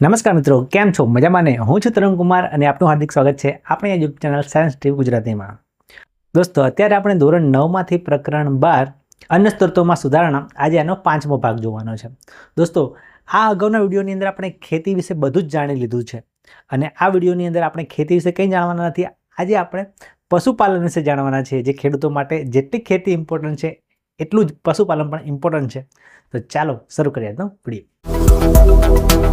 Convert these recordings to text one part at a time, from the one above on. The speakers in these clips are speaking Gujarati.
નમસ્કાર મિત્રો, કેમ છો? મજામાં ને હું છું તરુણ કુમાર અને આપનું હાર્દિક સ્વાગત છે આપણી યુટ્યુબ ચેનલ સાયન્સ ટીવી ગુજરાતીમાં. દોસ્તો, અત્યારે આપણે ધોરણ નવમાંથી પ્રકરણ બાર અન્ય સ્ત્રોતોમાં સુધારણા આજે આનો પાંચમો ભાગ જોવાનો છે. દોસ્તો, આ અગાઉના વિડીયોની અંદર આપણે ખેતી વિશે બધું જ જાણી લીધું છે અને આ વિડીયોની અંદર આપણે ખેતી વિશે કંઈ જાણવાના નથી. આજે આપણે પશુપાલન વિશે જાણવાના છે જે ખેડૂતો માટે જેટલી ખેતી ઇમ્પોર્ટન્ટ છે, એટલું જ પશુપાલન પણ ઇમ્પોર્ટન્ટ છે. તો ચાલો, શરૂ કરીએ તો વીડિયો.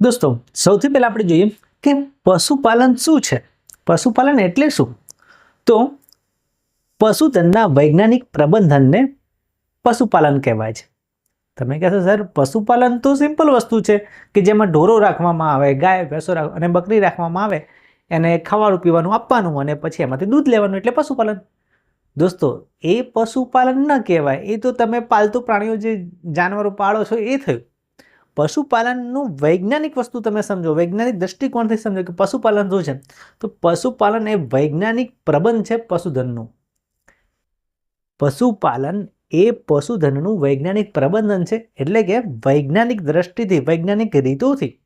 દોસ્તો, સૌથી પહેલાં આપણે જોઈએ કે પશુપાલન શું છે? પશુપાલન એટલે શું? તો પશુધનના વૈજ્ઞાનિક પ્રબંધનને પશુપાલન કહેવાય છે. તમે કહેશો, સર, પશુપાલન તો સિમ્પલ વસ્તુ છે કે જેમાં ઢોરો રાખવામાં આવે, ગાય, ભેંસો અને બકરી રાખવામાં આવે, એને ખાવાનું પીવાનું આપવાનું અને પછી એમાંથી દૂધ લેવાનું એટલે પશુપાલન. દોસ્તો, એ પશુપાલન ન કહેવાય. એ તો તમે પાલતુ પ્રાણીઓ જે જાનવરો પાળો છો, એ થયું. પશુપાલનનું વૈજ્ઞાનિક વસ્તુ તમે સમજો, વૈજ્ઞાનિક દૃષ્ટિકોણથી સમજો કે પશુપાલન શું છે? તો પશુપાલન એ વૈજ્ઞાનિક પ્રબંધ છે પશુધનનું. પશુપાલન એ પશુધનનું વૈજ્ઞાનિક પ્રબંધન છે, એટલે કે વૈજ્ઞાનિક દ્રષ્ટિથી, વૈજ્ઞાનિક રીતોથી.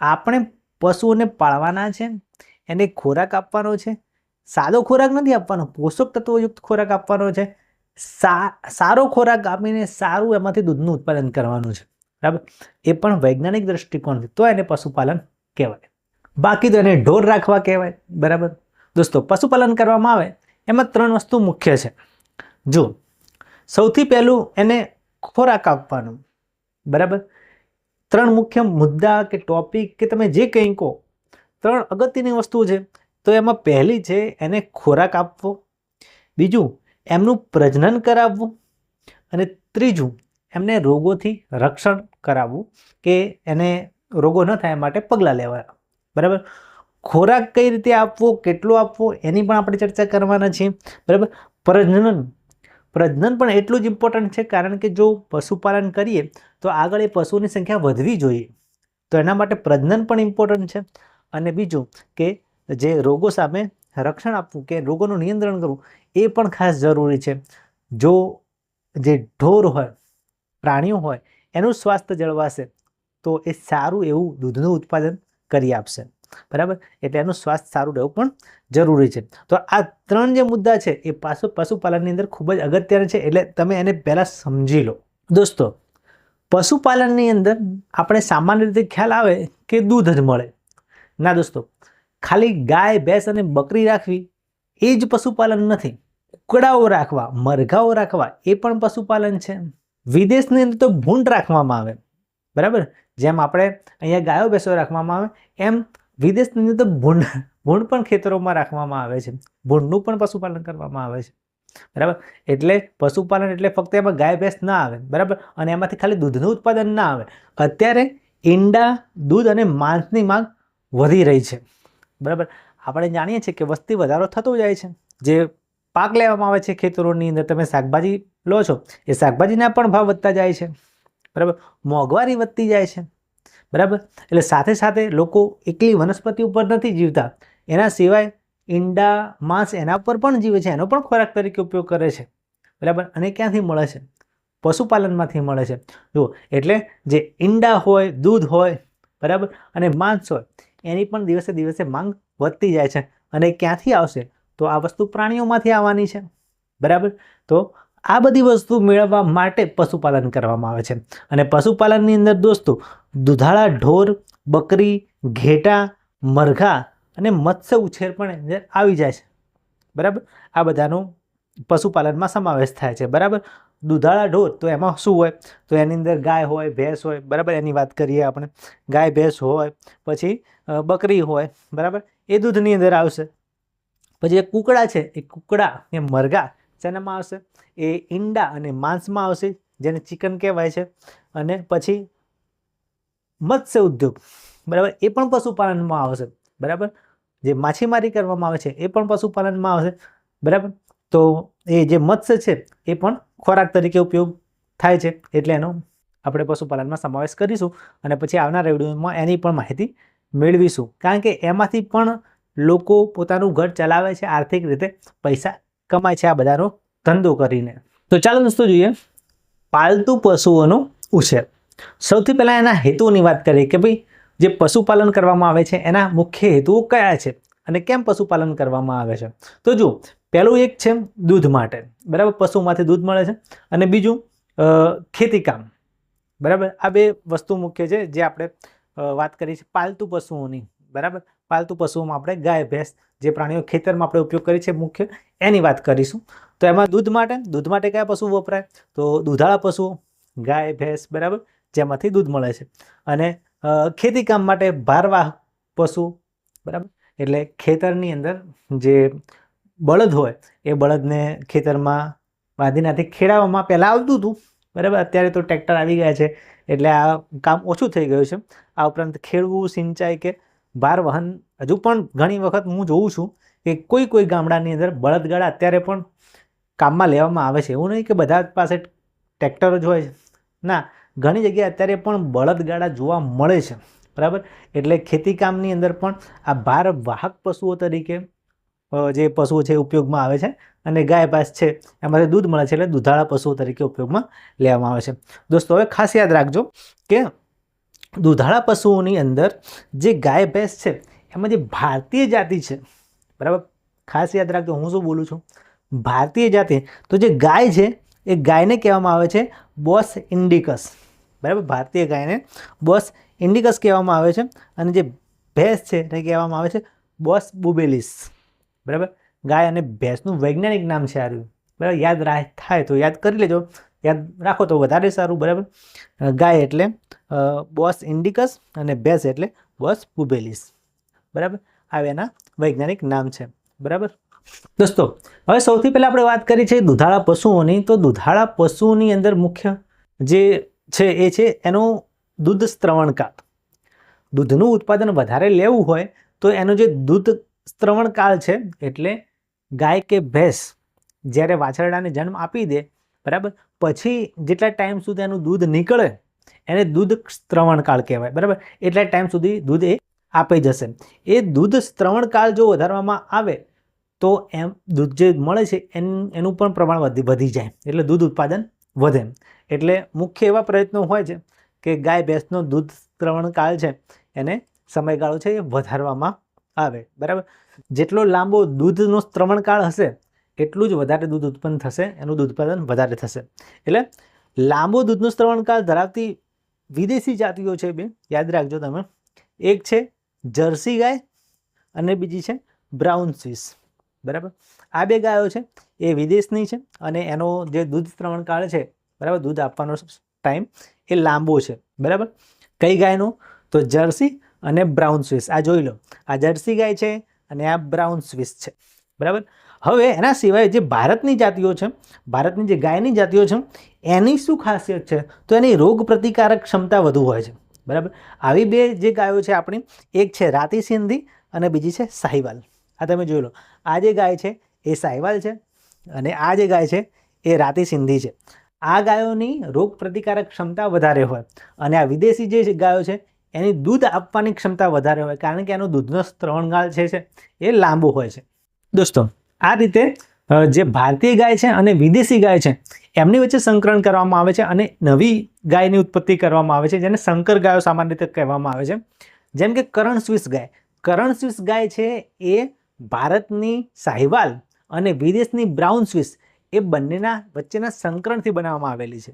આપણે પશુઓને પાળવાના છે, એને ખોરાક આપવાનો છે સાદો ખોરાક નથી આપવાનો, પોષક તત્વોયુક્ત ખોરાક આપવાનો છે. સારો ખોરાક આપીને સારું એમાંથી દૂધનું ઉત્પાદન કરવાનું છે. બરાબર? એ પણ વૈજ્ઞાનિક દ્રષ્ટિકોણથી તો એને પશુપાલન કહેવાય. બાકી તો એને ઢોર રાખવા કહેવાય. બરાબર? દોસ્તો, પશુપાલન કરવામાં આવે, એમાં ત્રણ વસ્તુ મુખ્ય છે. જો, સૌથી પહેલું એને ખોરાક આપવાનું. બરાબર? ત્રણ મુખ્ય મુદ્દા કે ટોપિક કે તમે જે કંઈ કહો, ત્રણ અગત્યની વસ્તુ છે. તો એમાં પહેલી છે એને ખોરાક આપવો, બીજું એમનું પ્રજનન કરાવવું અને ત્રીજું એમને રોગોથી રક્ષણ કરાવવું કે એને રોગો ન થાય માટે પગલાં લેવા. બરાબર? ખોરાક કઈ રીતે આપવો, કેટલો આપવો, એની પણ આપણે ચર્ચા કરવાના છીએ. બરાબર? પ્રજનન. પ્રજનન પણ એટલું જ ઇમ્પોર્ટન્ટ છે કારણ કે જો પશુપાલન કરીએ તો આગળ એ પશુની સંખ્યા વધવી જોઈએ. તો એના માટે પ્રજનન પણ ઇમ્પોર્ટન્ટ છે. અને બીજું કે જે રોગો સામે રક્ષણ આપવું કે રોગોનું નિયંત્રણ કરવું, એ પણ ખાસ જરૂરી છે. જો જે ઢોર હોય, પ્રાણીઓ હોય, એનું સ્વાસ્થ્ય જળવાશે, તો એ સારું એવું દૂધનું ઉત્પાદન કરી આપશે. બરાબર? એટલે એનું સ્વાસ્થ્ય સારું રહેવું પણ જરૂરી છે. તો આ ત્રણ જે મુદ્દા છે, એ પાશુ પશુપાલનની અંદર ખૂબ જ અગત્યના છે, એટલે તમે એને પહેલાં સમજી લો. દોસ્તો, પશુપાલનની અંદર આપણે સામાન્ય રીતે ખ્યાલ આવે કે દૂધ જ મળે. ના દોસ્તો ખાલી ગાય, ભેંસ અને બકરી રાખવી, એ જ પશુપાલન નથી. કુકડાઓ રાખવા, મરઘાઓ રાખવા, એ પણ પશુપાલન છે. વિદેશની અંદર તો ભૂંડ રાખવામાં આવે. બરાબર? જેમ આપણે અહીંયા ગાયો, ભેંસો રાખવામાં આવે, એમ વિદેશની અંદર તો ભૂંડ ભૂંડ પણ ખેતરોમાં રાખવામાં આવે છે. ભૂંડનું પણ પશુપાલન કરવામાં આવે છે. બરાબર? એટલે પશુપાલન એટલે ફક્ત એમાં ગાય, ભેંસ ના આવે. બરાબર? અને એમાંથી ખાલી દૂધનું ઉત્પાદન ના આવે. અત્યારે ઈંડા, દૂધ અને માંસની માંગ વધી રહી છે. બરાબર? આપણે જાણીએ છીએ કે વસ્તી વધારો થતો જાય છે. જે પાક લેવામાં આવે છે ખેતરોની અંદર, તમે શાકભાજી લો છો, એ શાકભાજીના પણ ભાવ વધતા જાય છે. બરાબર? મોંઘવારી વધતી જાય છે. બરાબર? એટલે સાથે સાથે લોકો એકલી વનસ્પતિ ઉપર નથી જીવતા. એના સિવાય ઈંડા, માંસ એના પર પણ જીવે છે. એનો પણ ખોરાક તરીકે ઉપયોગ કરે છે. બરાબર? અને ક્યાંથી મળે છે? પશુપાલનમાંથી મળે છે. જુઓ, એટલે જે ઈંડા હોય, દૂધ હોય, બરાબર? અને માંસ હોય એની પણ દિવસે દિવસે માંગ વધતી જાય છે અને ક્યાંથી આવશે? તો આ વસ્તુ પ્રાણીઓમાંથી આવવાની છે. બરાબર? તો આ બધી વસ્તુ મેળવવા માટે પશુપાલન કરવામાં આવે છે. અને પશુપાલનની અંદર દોસ્તો, દુધાળા, ઢોર, બકરી, ઘેટા, મરઘા અને મત્સ્ય ઉછેર પણ અંદર આવી જાય છે. બરાબર? આ બધાનો પશુપાલનમાં સમાવેશ થાય છે. બરાબર? દુધાળા ઢોર તો એમાં શું હોય? તો એની અંદર ગાય હોય, ભેંસ હોય, બરાબર? એની વાત કરીએ આપણે. ગાય, ભેંસ હોય, પછી બકરી હોય, બરાબર? એ દૂધની અંદર આવશે. પછી જે કુકડા છે, એ કૂકડા, એ મરઘા શેનામાં આવશે? એ ઈંડા અને માંસમાં આવશે, જેને ચિકન કહેવાય છે. અને પછી મત્સ્ય ઉદ્યોગ, બરાબર? એ પણ પશુપાલનમાં આવશે, બરાબર? જે માછીમારી કરવામાં આવે છે, એ પણ પશુપાલનમાં આવશે, બરાબર? તો એ જે મત્સ્ય છે, એ પણ ખોરાક તરીકે ઉપયોગ થાય છે એટલે એનો આપણે પશુપાલનમાં સમાવેશ કરીશું અને પછી આવનારા વિડીયોમાં એની પણ માહિતી મેળવીશું. કારણ કે એમાંથી પણ લોકો પોતાનું ઘર ચલાવે છે, આર્થિક રીતે પૈસા કમાય છે આ બધાનો ધંધો કરીને. તો ચાલો દોસ્તો જોઈએ પાલતુ પશુઓનો ઉછેર. સૌથી પહેલાં એના હેતુઓની વાત કરીએ કે ભાઈ જે પશુપાલન કરવામાં આવે છે એના મુખ્ય હેતુઓ કયા છે અને કેમ પશુપાલન કરવામાં આવે છે? તો જુઓ પહેલું એક છે દૂધ માટે. બરાબર? પશુમાંથી દૂધ મળે છે. અને બીજું ખેતીકામ બરાબર? આ બે વસ્તુ મુખ્ય છે જે આપણે વાત કરી છે પાલતુ પશુઓની. બરાબર? પાલતુ પશુઓમાં આપણે ગાય, ભેંસ જે પ્રાણીઓ ખેતરમાં આપણે ઉપયોગ કરીએ છીએ મુખ્ય, એની વાત કરીશું. તો એમાં દૂધ માટે દૂધ માટે કયા પશુ વપરાય? તો દૂધાળા પશુઓ, ગાય, ભેંસ, બરાબર? જેમાંથી દૂધ મળે છે. અને ખેતીકામ માટે ભારવાહક પશુ, બરાબર? એટલે ખેતરની અંદર જે બળદ હોય, એ બળદને ખેતરમાં બાંધીનાથી ખેડાવવામાં પહેલાં આવતું હતું. બરાબર? અત્યારે તો ટ્રેક્ટર આવી ગયા છે, એટલે આ કામ ઓછું થઈ ગયું છે. આ ઉપરાંત ખેડવું, સિંચાઈ કે ભાર વહન, હજુ પણ ઘણી વખત હું જોઉં છું કે કોઈ કોઈ ગામડાની અંદર બળદગાડા અત્યારે પણ કામમાં લેવામાં આવે છે. એવું નહીં કે બધા પાસે ટ્રેક્ટર જ હોય ના, ઘણી જગ્યાએ અત્યારે પણ બળદગાડા જોવા મળે છે. બરાબર? એટલે ખેતી કામની અંદર પણ આ ભાર વાહક પશુઓ તરીકે જે પશુઓ છે ઉપયોગમાં આવે છે. અને ગાય ભેંસ છે, એમાંથી દૂધ મળે છે એટલે દૂધાળા પશુઓ તરીકે ઉપયોગમાં લેવામાં આવે છે. દોસ્તો, હવે ખાસ યાદ રાખજો કે દૂધાળા પશુઓની અંદર જે ગાય ભેંસ છે, એમાં જે ભારતીય જાતિ છે, બરાબર? ખાસ યાદ રાખજો, હું શું બોલું છું? ભારતીય જાતિ, તો જે ગાય છે, એ ગાયને કહેવામાં આવે છે બોસ ઇન્ડિકસ. બરાબર? ભારતીય ગાયને બોસ ઇન્ડિકસ કહેવામાં આવે છે. અને જે ભેંસ છે, એને કહેવામાં આવે છે બોસ બુબેલિસ. બરાબર? ગાય અને ભેંસનું વૈજ્ઞાનિક નામ છે આર્યું. બરાબર? યાદ રાહ થાય તો યાદ કરી લેજો. યાદ રાખો તો વધારે સારું, બરાબર? ગાય એટલે બોસ ઇન્ડિકસ અને ભેંસ એટલે બોસ પુબેલિસ બરાબર? આવે એના વૈજ્ઞાનિક નામ છે. બરાબર? દોસ્તો, હવે સૌથી પહેલાં આપણે વાત કરી છે દૂધાળા પશુઓની. તો દૂધાળા પશુઓની અંદર મુખ્ય જે છે એ છે એનો દૂધ સ્ત્રવણકાળ. દૂધનું ઉત્પાદન વધારે લેવું હોય તો એનો જે દૂધ સ્ત્રવણકાળ છે, એટલે ગાય કે ભેંસ જ્યારે વાછરડાને જન્મ આપી દે, બરાબર? પછી જેટલા ટાઈમ સુધી એનું દૂધ નીકળે, એને દૂધ સ્ત્રવણકાળ કહેવાય, બરાબર? એટલા ટાઈમ સુધી દૂધ એ આપી જશે. એ દૂધ સ્ત્રવણકાળ જો વધારવામાં આવે, તો એમ દૂધ જે મળે છે, એન પણ પ્રમાણ વધી વધી જાય, એટલે દૂધ ઉત્પાદન વધે. એટલે મુખ્ય એવા પ્રયત્નો હોય છે કે ગાય, ભેંસનો દૂધ સ્ત્રવણકાળ છે, એને સમયગાળો છે એ વધારવામાં આવે બરાબર. જેટલો લાંબો દૂધનો સ્ત્રવણકાળ હશે, એટલું જ વધારે દૂધ ઉત્પન્ન થશે, એનું દૂધ ઉત્પાદન વધારે થશે. એટલે લાંબો દૂધનો સ્ત્રવણકાળ ધરાવતી વિદેશી જાતિઓ છે બે, યાદ રાખજો તમે. એક છે જર્સી ગાય અને બીજી છે બ્રાઉન સ્વીસ બરાબર? આ બે ગાયો છે, એ વિદેશની છે અને એનો જે દૂધ સ્ત્રવણકાળ છે, બરાબર, દૂધ આપવાનો ટાઈમ એ લાંબો છે. બરાબર? કઈ ગાયનો? તો જર્સી અને બ્રાઉન સ્વિસ. આ જોઈ લો. આ જર્સી ગાય છે અને આ બ્રાઉન સ્વિસ છે. બરાબર? હવે એના સિવાય જે ભારતની જાતિઓ છે, ભારતની જે ગાયની જાતિઓ છે, એની શું ખાસિયત છે? તો એની રોગ પ્રતિકારક ક્ષમતા વધુ હોય છે. બરાબર? આવી બે જે ગાયો છે આપણી, એક છે રાતી સિંધી અને બીજી છે સાહિવાલ. આ તમે જોઈ લો. આ જે ગાય છે એ સાહિવાલ છે અને આ જે ગાય છે એ રાતી સિંધી છે. આ ગાયોની રોગ પ્રતિકારક ક્ષમતા વધારે હોય અને આ વિદેશી જે ગાયો છે એની દૂધ આપવાની ક્ષમતા વધારે હોય, કારણ કે એનો દૂધનો સ્ત્રવણગાળ છે છે, એ લાંબો હોય છે. દોસ્તો, આ રીતે જે ભારતીય ગાય છે અને વિદેશી ગાય છે, એમની વચ્ચે સંકરણ કરવામાં આવે છે અને નવી ગાયની ઉત્પત્તિ કરવામાં આવે છે, જેને સંકર ગાયો સામાન્ય રીતે કહેવામાં આવે છે. જેમ કે કરણ સ્વિસ ગાય. કરણ સ્વિસ ગાય છે એ ભારતની સાહિવાલ અને વિદેશની બ્રાઉન સ્વિસ એ બંનેના વચ્ચેના સંકરણથી બનાવવામાં આવેલી છે.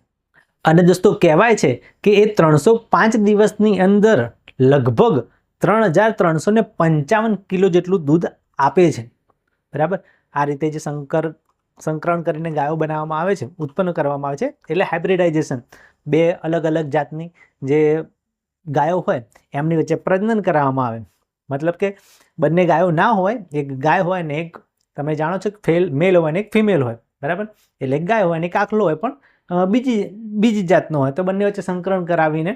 અને દોસ્તો, કહેવાય છે કે એ ત્રણસો પાંચ દિવસની અંદર લગભગ ત્રણ હજાર ત્રણસો ને પંચાવન કિલો જેટલું દૂધ આપે છે. બરાબર? આ રીતે જે સંકર, સંકરણ કરીને ગાયો બનાવવામાં આવે છે, ઉત્પન્ન કરવામાં આવે છે, એટલે હાઇબ્રિડાઇઝેશન બે અલગ અલગ જાતની જે ગાયો હોય, એમની વચ્ચે પ્રજનન કરાવવામાં આવે. મતલબ કે બંને ગાયો ના હોય, એક ગાય હોય ને એક, તમે જાણો છો કે ફેલ મેલ હોય ને એક ફિમેલ હોય. બરાબર? એટલે ગાય હોય ને એક આખલો હોય પણ બીજી બીજી જાતનો હોય તો બંને વચ્ચે સંકરણ કરાવીને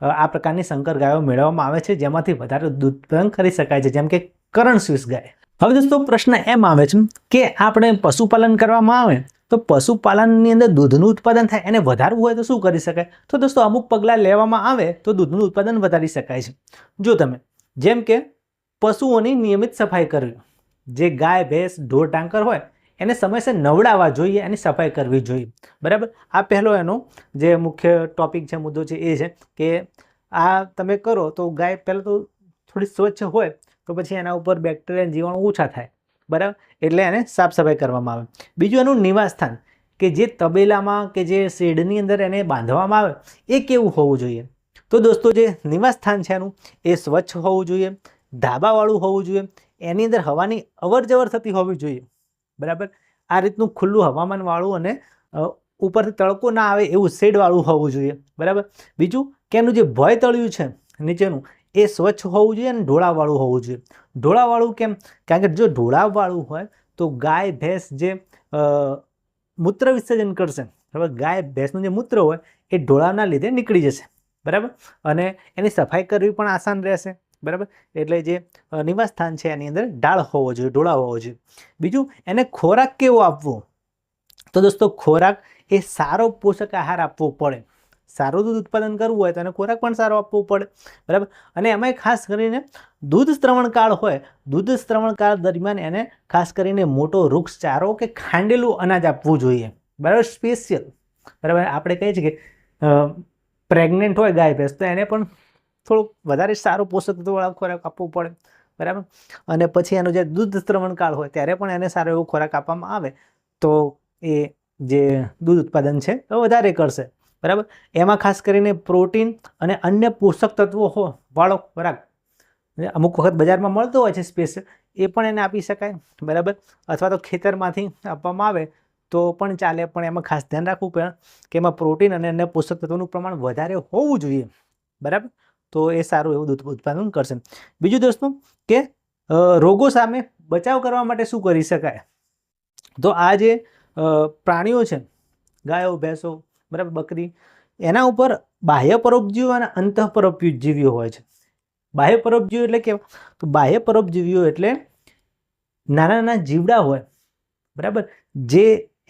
આ પ્રકારની સંકર ગાયો મેળવવામાં આવે છે, જેમાંથી વધારે દૂધ ઉત્પાદન કરી શકાય છે, જેમ કે કરણ સ્વિસ ગાય. હવે દોસ્તો પ્રશ્ન એમ આવે છે કે આપણે પશુપાલન કરવામાં આવે તો પશુપાલનની અંદર દૂધનું ઉત્પાદન થાય, એને વધારવું હોય તો શું કરી શકાય? તો દોસ્તો અમુક પગલાં લેવામાં આવે તો દૂધનું ઉત્પાદન વધારી શકાય છે. જો તમે, જેમ કે પશુઓની નિયમિત સફાઈ કરવી, જે ગાય, ભેંસ, ઢોર, ટાંકર હોય એને સમયસર નવડાવવા જોઈએ, એની સફાઈ કરવી જોઈએ. બરાબર? આ પહેલો એનો જે મુખ્ય ટોપિક છે, મુદ્દો છે, એ છે કે આ તમે કરો તો ગાય પહેલાં તો થોડી સ્વચ્છ હોય, તો પછી એના ઉપર બેક્ટેરિયા જીવાણુ ઓછા થાય. બરાબર? એટલે એને સાફ સફાઈ કરવામાં આવે. બીજું એનું નિવાસસ્થાન કે જે તબેલામાં કે જે શેડની અંદર એને બાંધવામાં આવે, એ કેવું હોવું જોઈએ? તો દોસ્તો જે નિવાસસ્થાન છે એનું, એ સ્વચ્છ હોવું જોઈએ, ધાબાવાળું હોવું જોઈએ, એની અંદર હવાની અવર થતી હોવી જોઈએ. બરાબર? આ રીતનું ખુલ્લું હવામાનવાળું અને ઉપરથી તડકો ના આવે એવું શેડવાળું હોવું જોઈએ. બરાબર? બીજું કે એનું જે ભય તળિયું છે નીચેનું, એ સ્વચ્છ હોવું જોઈએ અને ઢોળાવાળું હોવું જોઈએ. ઢોળાવાળું કેમ? કારણ કે જો ઢોળાવાળું હોય તો ગાય, ભેંસ જે મૂત્ર વિસર્જન કરશે, બરાબર? ગાય, ભેંસનું જે મૂત્ર હોય એ ઢોળાના લીધે નીકળી જશે. બરાબર? અને એની સફાઈ કરવી પણ આસાન રહેશે. બરાબર? એટલે જે નિવાસ નિવાસસ્થાન છે એની અંદર ડાળ હોવો જોઈએ ઢોળાવ હોવો જોઈએ. બીજું, એને ખોરાક કેવો આપવો? તો દોસ્તો, ખોરાક એ સારો પોષક આહાર આપવો પડે. સારું દૂધ ઉત્પાદન કરવું હોય તો એને ખોરાક પણ સારો આપવો પડે. બરાબર? અને એમાંય ખાસ કરીને દૂધ શ્રવણકાળ હોય, દૂધ શ્રવણકાળ દરમિયાન એને ખાસ કરીને મોટો વૃક્ષ ચારો કે ખાંડેલું અનાજ આપવું જોઈએ. બરાબર? સ્પેશિયલ. બરાબર? આપણે કહીએ છીએ કે પ્રેગ્નેન્ટ હોય, ગાય ભેંસ, તો એને પણ થોડુંક વધારે સારું પોષક તત્વવાળો ખોરાક આપવો પડે, બરાબર? અને પછી એનો જે દૂધ શ્રવણકાળ હોય, ત્યારે પણ એને સારો એવો ખોરાક આપવામાં આવે. તો એ જે દૂધ ઉત્પાદન છે, એ વધારે કરશે, બરાબર? એમાં ખાસ કરીને પ્રોટીન અને અન્ય પોષક તત્વો હો, વાળો ખોરાક અમુક વખત બજારમાં મળતો હોય છે સ્પેશિયલ એ પણ એને આપી શકાય, બરાબર? અથવા તો ખેતરમાંથી આપવામાં આવે, તો પણ ચાલે, પણ એમાં ખાસ ધ્યાન રાખવું પડે કે એમાં પ્રોટીન અને અન્ય પોષક તત્વોનું પ્રમાણ વધારે હોવું જોઈએ, બરાબર? તો એ સારું એવું દૂધ ઉત્પાદન કરશે. બીજું દોસ્તો કે રોગો સામે બચાવ કરવા માટે શું કરી શકાય? તો આ જે પ્રાણીઓ છે, ગાયો, ભેંસો, બરાબર, બકરી, એના ઉપર બાહ્ય પરોપજીવીઓ અને અંતઃ પરોપજીવીઓ હોય છે. બાહ્ય પરોપજીવીઓ એટલે કે તો બાહ્ય પરોપજીવીઓ એટલે નાના નાના જીવડા હોય, બરાબર, જે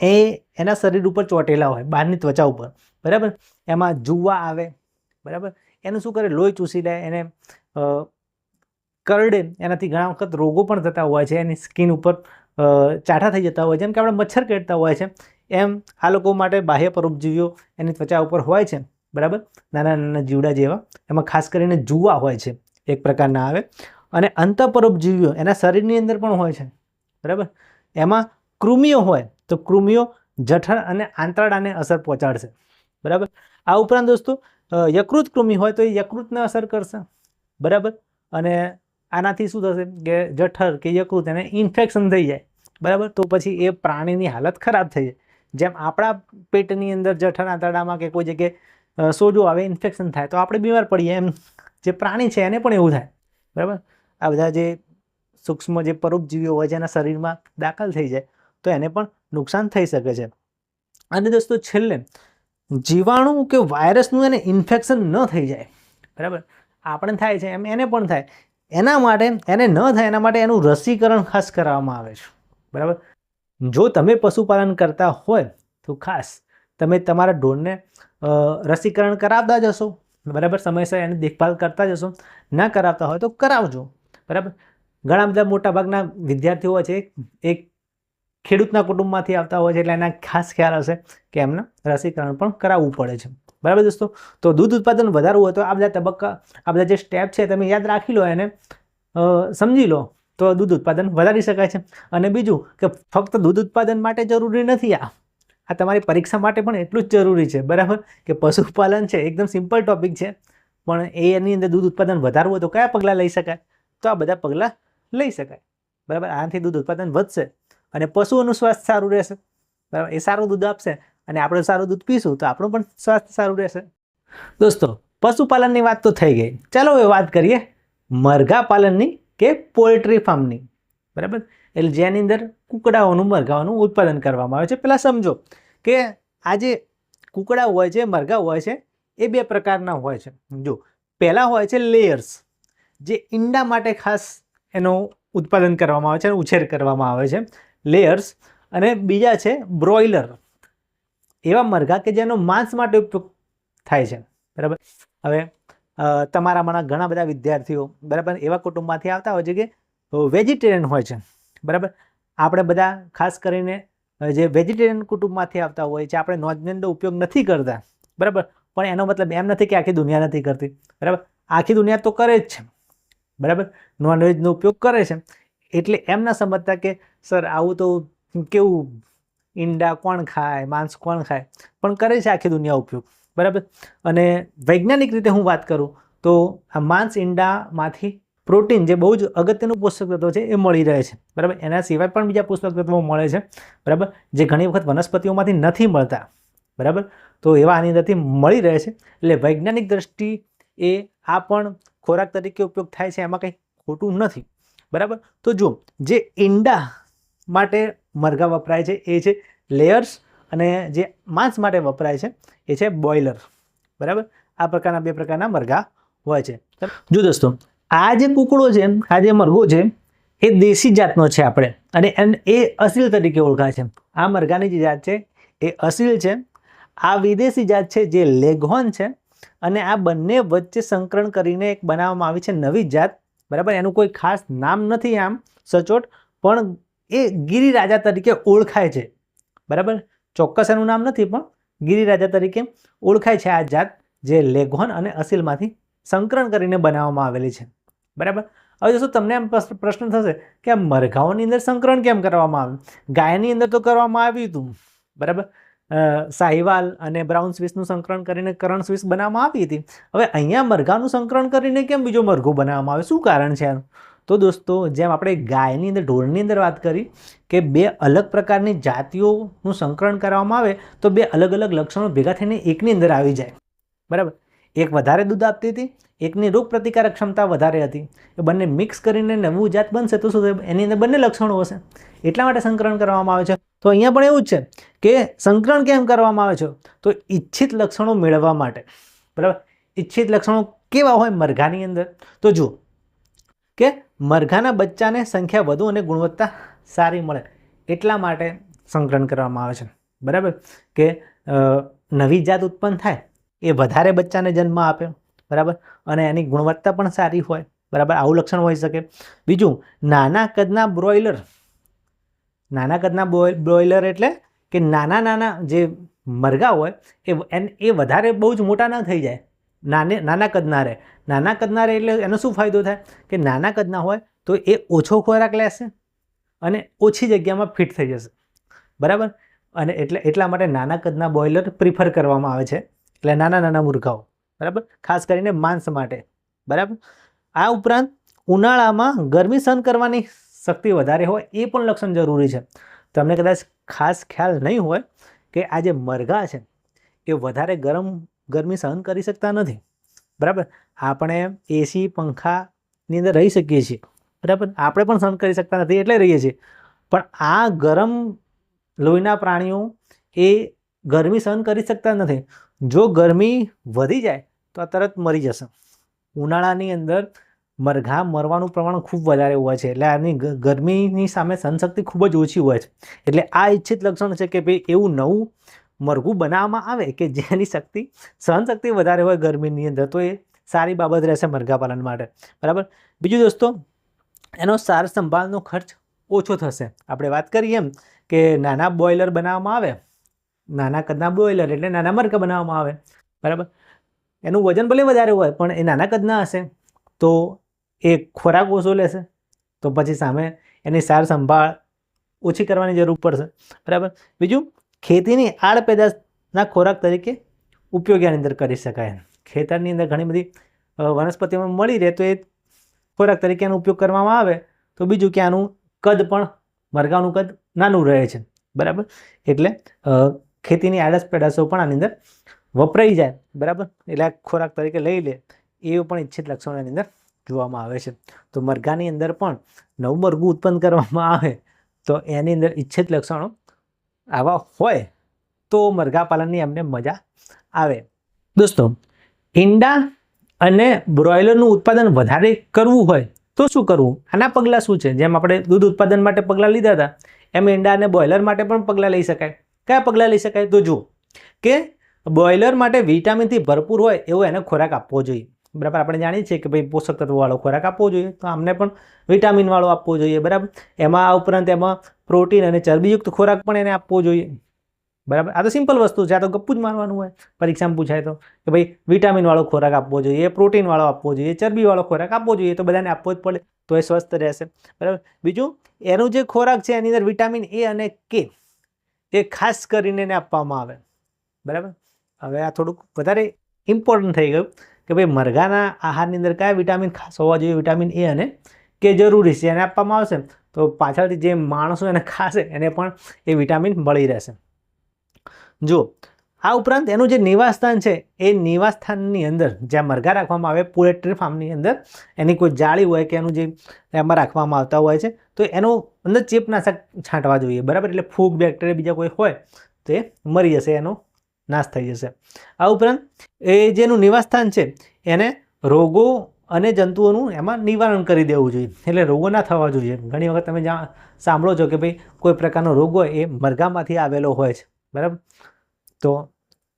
એ એના શરીર ઉપર ચોંટેલા હોય, બહારની ત્વચા ઉપર, બરાબર? એમાં જુવા આવે, બરાબર? એનું શું કરે? લોહી ચૂસી લે, એને કરડે. એનાથી ઘણા વખત રોગો પણ થતા હોય છે. એની સ્કિન ઉપર ચાઠા થઈ જતા હોય છે. જેમ કે આપણે મચ્છર કેટતા હોય છે. એમ આ લોકો માટે બાહ્ય પરોપજીવીઓ એની ત્વચા ઉપર હોય છે. બરાબર? નાના નાના જીવડા જેવા. એમાં ખાસ કરીને જુવા હોય છે. એક પ્રકારના આવે. અને અંતઃપરોપજીવીઓ એના શરીરની અંદર પણ હોય છે. બરાબર? એમાં કૃમિઓ હોય તો કૃમિઓ જઠર અને આંતરડાને અસર પહોંચાડશે. બરાબર? આ ઉપરાંત દોસ્તો યકૃત કૃમિ હોય તો એ યકૃતને અસર કરશે. બરાબર? અને આનાથી શું થશે કે જઠર કે યકૃત એને ઇન્ફેક્શન થઈ જાય. બરાબર? તો પછી એ પ્રાણીની હાલત ખરાબ થઈ જાય. જેમ આપણા પેટની અંદર જઠર આંતરડામાં કે કોઈ જગ્યાએ સોજો આવે, ઇન્ફેક્શન થાય, તો આપણે બીમાર પડીએ એમ. જે પ્રાણી છે એને પણ એવું થાય. બરાબર? આ બધા જે સૂક્ષ્મ જે પરોપજીવીઓ હોય છે એના શરીરમાં દાખલ થઈ જાય, તો એને પણ નુકસાન થઈ શકે છે. અને દોસ્તો છેલ્લે જીવાણુ કે વાયરસનું એને ઇન્ફેક્શન ન થઈ જાય. બરાબર? આપણે થાય છે એમ, એને પણ થાય. એના માટે, એને ન થાય એના માટે એનું રસીકરણ ખાસ કરવામાં આવે છે. બરાબર? જો તમે પશુપાલન કરતા હોય તો ખાસ તમે તમારા ઢોરને રસીકરણ કરાવતા જશો બરાબર? સમયસર એની દેખભાલ કરતા જશો ના કરાવતા હોય તો કરાવજો. બરાબર? ઘણા બધા મોટાભાગના વિદ્યાર્થીઓ છે, એક ખેડૂતના કુટુંબમાંથી આવતા હોય છે એટલે એના ખાસ ખ્યાલ હશે કે એમને રસીકરણ પણ કરાવવું પડે છે. બરાબર દોસ્તો? તો દૂધ ઉત્પાદન વધારવું હોય તો આ બધા તબક્કા, આ બધા જે સ્ટેપ છે તમે યાદ રાખી લો એને. સમજી લો. તો દૂધ ઉત્પાદન વધારી શકાય છે. અને બીજું કે ફક્ત દૂધ ઉત્પાદન માટે જરૂરી નથી આ. આ તમારી પરીક્ષા માટે પણ એટલું જ જરૂરી છે. બરાબર? કે પશુપાલન છે, એકદમ સિમ્પલ ટોપિક છે. પણ એની અંદર દૂધ ઉત્પાદન વધારવું હોય તો કયા પગલાં લઈ શકાય? તો આ બધા પગલાં લઈ શકાય. બરાબર? આનાથી દૂધ ઉત્પાદન વધશે. અને પશુઓનું સ્વાસ્થ્ય સારું રહેશે. બરાબર? એ સારું દૂધ આપશે અને આપણે સારું દૂધ પીશું તો આપણું પણ સ્વાસ્થ્ય સારું રહેશે. દોસ્તો, પશુપાલનની વાત તો થઈ ગઈ. ચાલો હવે વાત કરીએ મરઘા પાલનની કે પોલ્ટ્રી ફાર્મની બરાબર? એટલે જેની અંદર કુકડાઓનું, મરઘાઓનું ઉત્પાદન કરવામાં આવે છે. પહેલાં સમજો કે આ જે કુકડા હોય છે મરઘા હોય છે, એ બે પ્રકારના હોય છે. જો, પહેલાં હોય છે લેયર્સ જે ઈંડા માટે ખાસ એનું ઉત્પાદન કરવામાં આવે છે અને ઉછેર કરવામાં આવે છે. લેયર્સ અને બીજા છે બ્રોઇલર. એવા મરઘા કે જેનો માંસ માટે ઉપયોગ થાય છે. બરાબર? હવે તમારામાંના ઘણા બધા વિદ્યાર્થીઓ, બરાબર, એવા કુટુંબમાંથી આવતા હોય છે કે વેજીટેરિયન હોય છે. બરાબર? આપણે બધા ખાસ કરીને જે વેજીટેરિયન કુટુંબમાંથી આવતા હોય છે, આપણે નોનવેજનો ઉપયોગ નથી કરતા. બરાબર? પણ એનો મતલબ એમ નથી કે આખી દુનિયા નથી કરતી. બરાબર? આખી દુનિયા તો કરે જ છે. બરાબર? નોનવેજનો ઉપયોગ કરે છે. એટલે એમ ના સમજતા કે સર, આવું તો કેવું? ઈંડા કોણ ખાય? માંસ કોણ ખાય? પણ કરે છે આખી દુનિયા ઉપયોગ. બરાબર? અને વૈજ્ઞાનિક રીતે હું વાત કરું, તો આ માંસ ઈંડામાંથી પ્રોટીન જે બહુ જ અગત્યનું પોષક તત્વ છે, એ મળી રહે છે. બરાબર? એના સિવાય પણ બીજા પોષક તત્વો મળે છે. બરાબર? જે ઘણી વખત વનસ્પતિઓમાંથી નથી મળતા. બરાબર? તો એવા આની અંદરથી મળી રહે છે. એટલે વૈજ્ઞાનિક દ્રષ્ટિ એ આ પણ ખોરાક તરીકે ઉપયોગ થાય છે, એમાં કંઈ ખોટું નથી. બરાબર? તો જો જે ઈંડા માટે મરઘા વપરાય છે. એ છે લેયર્સ અને જે માંસ માટે વપરાય છે, એ છે બોઇલર બરાબર? આ પ્રકારના બે પ્રકારના મરઘા હોય છે. જો દોસ્તો, આ જે કુકડો છે, આ જે મરઘો છે, એ દેશી જાતનો છે આપણે. અને એ અસીલ તરીકે ઓળખાય છે. આ મરઘાની જે જાત છે, એ અસીલ છે. આ વિદેશી જાત છે, જે લેઘોન છે. અને આ બંને વચ્ચે સંકરણ કરીને એક બનાવવામાં આવી છે નવી જાત. બરાબર? એનું કોઈ ખાસ નામ નથી આમ સચોટ, પણ એ ગિરિરાજા તરીકે ઓળખાય છે. બરાબર? ચોક્કસ એનું નામ નથી, પણ ગિરિરાજા તરીકે ઓળખાય છે આ જાત જે લેઘોન અને અસિલમાંથી સંકરણ કરીને બનાવવામાં આવેલી છે. બરાબર? હવે જોશો તમને એમ પ્રશ્ન થશે કે આ મરઘાઓની અંદર સંકરણ કેમ કરવામાં આવ્યું? ગાયની અંદર તો કરવામાં આવ્યું હતું. બરાબર? સાહિવાલ અને બ્રાઉન સ્વીસનું સંકરણ કરીને કરણ સ્વીસ બનાવવામાં આવી હતી. હવે અહીંયા મરઘાનું સંકરણ કરીને કેમ બીજો મરઘો બનાવવામાં આવે શું કારણ છે આનું? તો દોસ્તો, જેમ આપણે ગાયની અંદર, ઢોરની અંદર વાત કરી કે બે અલગ પ્રકારની જાતિઓનું સંકરણ કરવામાં આવે, તો બે અલગ અલગ લક્ષણો ભેગા થઈને એકની અંદર આવી જાય. બરાબર? એક વધારે દૂધ આપતી હતી, એકની રોગ પ્રતિકારક ક્ષમતા વધારે હતી. એ બંને મિક્સ કરીને નવું જાત બનશે, તો શું એની અંદર બંને લક્ષણો હશે. એટલા માટે સંકરણ કરવામાં આવે છે. તો અહીંયા પણ એવું જ છે કે સંકરણ કેમ કરવામાં આવે છે? તો ઈચ્છિત લક્ષણો મેળવવા માટે. બરાબર? ઈચ્છિત લક્ષણો કેવા હોય મરઘાની અંદર? તો જુઓ કે મરઘાના બચ્ચાને સંખ્યા વધુ અને ગુણવત્તા સારી મળે એટલા માટે સંકલન કરવામાં આવે છે. બરાબર? કે નવી જાત ઉત્પન્ન થાય એ વધારે બચ્ચાને જન્મ આપે. બરાબર? અને એની ગુણવત્તા પણ સારી હોય. બરાબર? આવું લક્ષણ હોઈ શકે. બીજું, નાના કદના બ્રોઇલર. નાના કદના બ્રોઇલર એટલે કે નાના નાના જે મરઘા હોય એ એ વધારે બહુ જ મોટા ન થઈ જાય. નાને, નાના કદના રહે. નાના કદના રહે એટલે એનો શું ફાયદો થાય? કે નાના કદના હોય તો એ ઓછો ખોરાક લેશે અને ઓછી જગ્યામાં ફિટ થઈ જશે. બરાબર? અને એટલે, એટલા માટે નાના કદના બોઇલર પ્રિફર કરવામાં આવે છે. એટલે નાના નાના મુરઘાઓ બરાબર? ખાસ કરીને માંસ માટે. બરાબર? આ ઉપરાંત ઉનાળામાં ગરમી સહન કરવાની શક્તિ વધારે હોય એ પણ લક્ષણ જરૂરી છે. તમને કદાચ ખાસ ખ્યાલ નહીં હોય કે આ જે મરઘા છે, એ વધારે ગરમ ગરમી સહન કરી શકતા નથી. બરાબર? આપણે એસી પંખાની અંદર રહી શકીએ છીએ. બરાબર? આપણે પણ સહન કરી શકતા નથી એટલે રહીએ છીએ. પણ આ ગરમ લોહીના પ્રાણીઓ એ ગરમી સહન કરી શકતા નથી. જો ગરમી વધી જાય, તો આ તરત મરી જશે. ઉનાળાની અંદર મરઘા મરવાનું પ્રમાણ ખૂબ વધારે હોય છે. એટલે આની ગરમીની સામે સહનશક્તિ ખૂબ જ ઓછી હોય છે. એટલે આ ઈચ્છિત લક્ષણ છે કે ભાઈ એવું નવું મરઘું બનાવવામાં આવે કે જેની શક્તિ, સહનશક્તિ વધારે હોય ગરમીની અંદર, તો એ સારી બાબત રહેશે મરઘા પાલન માટે. બરાબર? બીજું દોસ્તો, એનો સાર સંભાળનો ખર્ચ ઓછો થશે. આપણે વાત કરીએ એમ કે નાના બોઇલર બનાવવામાં આવે, નાના કદના બોઇલર એટલે નાના મરઘા બનાવવામાં આવે. બરાબર? એનું વજન ભલે વધારે હોય, પણ એ નાના કદના હશે, તો એ ખોરાક ઓછો લેશે. તો પછી સામે એની સાર સંભાળ ઓછી કરવાની જરૂર પડશે. બરાબર? બીજું ખેતીની આડ પેદાશના ખોરાક તરીકે ઉપયોગી આની અંદર કરી શકાય ખેતરની અંદર ઘણી બધી વનસ્પતિઓમાં મળી રહે તો એ ખોરાક તરીકે એનો ઉપયોગ કરવામાં આવે તો બીજું કે આનું કદ પણ, મરઘાનું કદ નાનું રહે છે. બરાબર? એટલે ખેતીની આડસ પણ આની અંદર વપરાઈ જાય. બરાબર? એટલે આ ખોરાક તરીકે લઈ લે, એવું પણ ઈચ્છિત લક્ષણો એની અંદર જોવામાં આવે છે. તો મરઘાની અંદર પણ નવું મરઘું ઉત્પન્ન કરવામાં આવે તો એની અંદર ઈચ્છિત લક્ષણો આવા હોય તો મરઘા પાલનની એમને મજા આવે. દોસ્તો, ઈંડા અને બ્રોઇલરનું ઉત્પાદન વધારે કરવું હોય તો શું કરવું? આના પગલાં શું છે? જેમ આપણે દૂધ ઉત્પાદન માટે પગલાં લીધા હતા, એમ ઈંડા અને બોઇલર માટે પણ પગલાં લઈ શકાય. કયા પગલાં લઈ શકાય? તો જુઓ કે બોઇલર માટે વિટામિનથી ભરપૂર હોય એવો એને ખોરાક આપવો જોઈએ. બરાબર? આપણે જાણીએ છીએ કે ભાઈ પોષક તત્વવાળો ખોરાક આપવો જોઈએ. તો આમને પણ વિટામિનવાળો આપવો જોઈએ, બરાબર? એમાં આ ઉપરાંત એમાં પ્રોટીન અને ચરબીયુક્ત ખોરાક પણ એને આપવો જોઈએ. બરાબર? આ તો સિમ્પલ વસ્તુ છે. આ તો ગપ્પું જ મારવાનું હોય. પરીક્ષામાં પૂછાય તો. કે ભાઈ વિટામિનવાળો ખોરાક આપવો જોઈએ પ્રોટીનવાળો આપવો જોઈએ ચરબીવાળો ખોરાક આપવો જોઈએ તો બધાને આપવો જ પડે. તો એ સ્વસ્થ રહેશે. બરાબર? બીજું, એનું જે ખોરાક છે એની અંદર વિટામિન એ અને કે એ ખાસ કરીને એને આપવામાં આવે. બરાબર? હવે આ થોડુંક વધારે ઇમ્પોર્ટન્ટ થઈ ગયું. કે ભાઈ મરઘાના આહારની અંદર કયા વિટામિન ખાસ હોવા જોઈએ? વિટામિન એ અને કે જરૂરી છે, એને આપવામાં આવશે. તો પાછળથી જે માણસો એને ખાશે, એને પણ એ વિટામિન મળી રહેશે. જુઓ, આ ઉપરાંત એનું જે નિવાસસ્થાન છે, એ નિવાસસ્થાનની અંદર જ્યાં મરઘા રાખવામાં આવે પોલેટ્રી ફાર્મની અંદર એની કોઈ જાળી હોય કે એનું જે એમાં રાખવામાં આવતા હોય છે, તો એનો અંદર ચેપનાશક છાંટવા જોઈએ. બરાબર? એટલે ફૂગ, બેક્ટેરિયા, બીજા કોઈ હોય તો એ મરી જશે એનો નાશ થઈ જશે. આ ઉપરાંત, એ જેનું નિવાસસ્થાન છે, એને રોગો અને જંતુઓનું એમાં નિવારણ કરી દેવું જોઈએ. એટલે રોગો ના થવા જોઈએ. ઘણી વખત તમે જ્યાં સાંભળો છો કે ભાઈ, કોઈ પ્રકારનો રોગ હોય, એ મરઘામાંથી આવેલો હોય છે. બરાબર? તો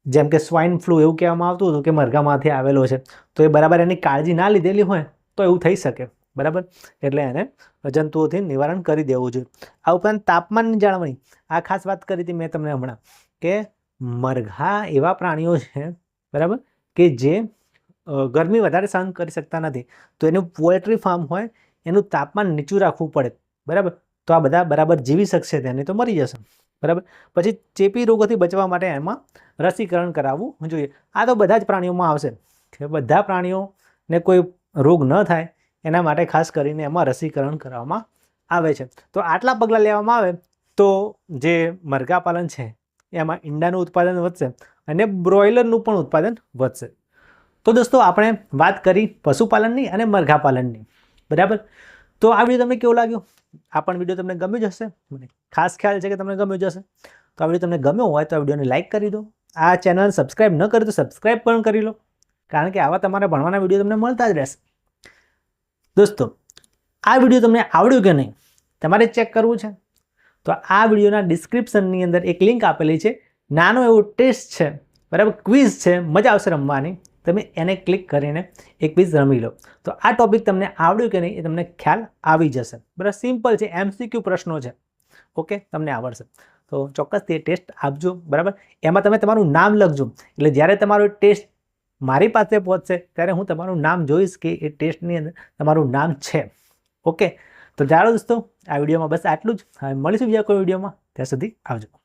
જેમ કે સ્વાઇન ફ્લૂ એવું કહેવામાં આવતું હતું કે મરઘામાંથી આવેલો છે. તો એ બરાબર એની કાળજી ના લીધેલી હોય, તો એવું થઈ શકે. બરાબર? એટલે એને જંતુઓથી નિવારણ કરી દેવું જોઈએ. આ ઉપરાંત તાપમાનની જાળવણી. આ ખાસ વાત કરી હતી મેં તમને હમણાં કે મરઘા એવા પ્રાણીઓ છે, બરાબર? કે જે ગરમી વધારે સહન કરી શકતા નથી. તો એનું પોલ્ટ્રી ફાર્મ હોય, એનું તાપમાન નીચું રાખવું પડે, બરાબર? તો આ બધા બરાબર જીવી શકશે તેને તો મરી જશે, બરાબર? પછી ચેપી રોગોથી બચવા માટે એમાં રસીકરણ કરાવવું જોઈએ. આ તો બધા જ પ્રાણીઓમાં આવશે, કે બધા પ્રાણીઓને કોઈ રોગ ન થાય, એના માટે ખાસ કરીને એમાં રસીકરણ કરવામાં આવે છે. તો આટલા પગલાં લેવામાં આવે, તો જે મરઘા પાલન છે એમાં ઈંડાનું ઉત્પાદન વધશે અને બ્રોઇલરનું પણ ઉત્પાદન વધશે. તો દોસ્તો, આપણે વાત કરી પશુપાલનની અને મરઘા પાલનની બરાબર? તો આ વીડિયો તમને કેવો લાગ્યો? આ પણ વીડિયો તમને ગમ્યો જ હશે. મને ખાસ ખ્યાલ છે કે તમને ગમ્યો જ હશે. તો આ વીડિયો તમને ગમ્યો હોય તો આ વિડીયોને લાઇક કરી દો. આ ચેનલ સબસ્ક્રાઈબ ન કરી તો સબસ્ક્રાઈબ પણ કરી લો. કારણ કે આવા તમારા ભણવાના વીડિયો તમને મળતા જ રહેશે. દોસ્તો, આ વીડિયો તમને આવડ્યું કે નહીં? તમારે ચેક કરવું છે. તો આ વિડીયોના ડિસ્ક્રિપ્શનની અંદર એક લિંક આપેલી છે. નાનો એવો ટેસ્ટ છે. બરાબર? ક્વિઝ છે. મજા આવશે રમવાની. તમે એને ક્લિક કરીને એક ક્વિઝ રમી લો. તો આ ટોપિક તમને આવડ્યું કે નહીં એ તમને ખ્યાલ આવી જશે. બરાબર? સિમ્પલ છે. એમસીક્યુ પ્રશ્નો છે. ઓકે? તમને આવડશે. તો ચોક્કસ તે ટેસ્ટ આપજો. બરાબર? એમાં તમે તમારું નામ લખજો. એટલે જ્યારે તમારો ટેસ્ટ મારી પાસે પહોંચશે, ત્યારે હું તમારું નામ જોઈશ કે એ ટેસ્ટની અંદર તમારું નામ છે. ઓકે? તો ચાલો દોસ્તો, આ વિડીયોમાં બસ આટલું જ. હવે મળીશું બીજા કોઈ વિડીયોમાં. ત્યાં સુધી આવજો.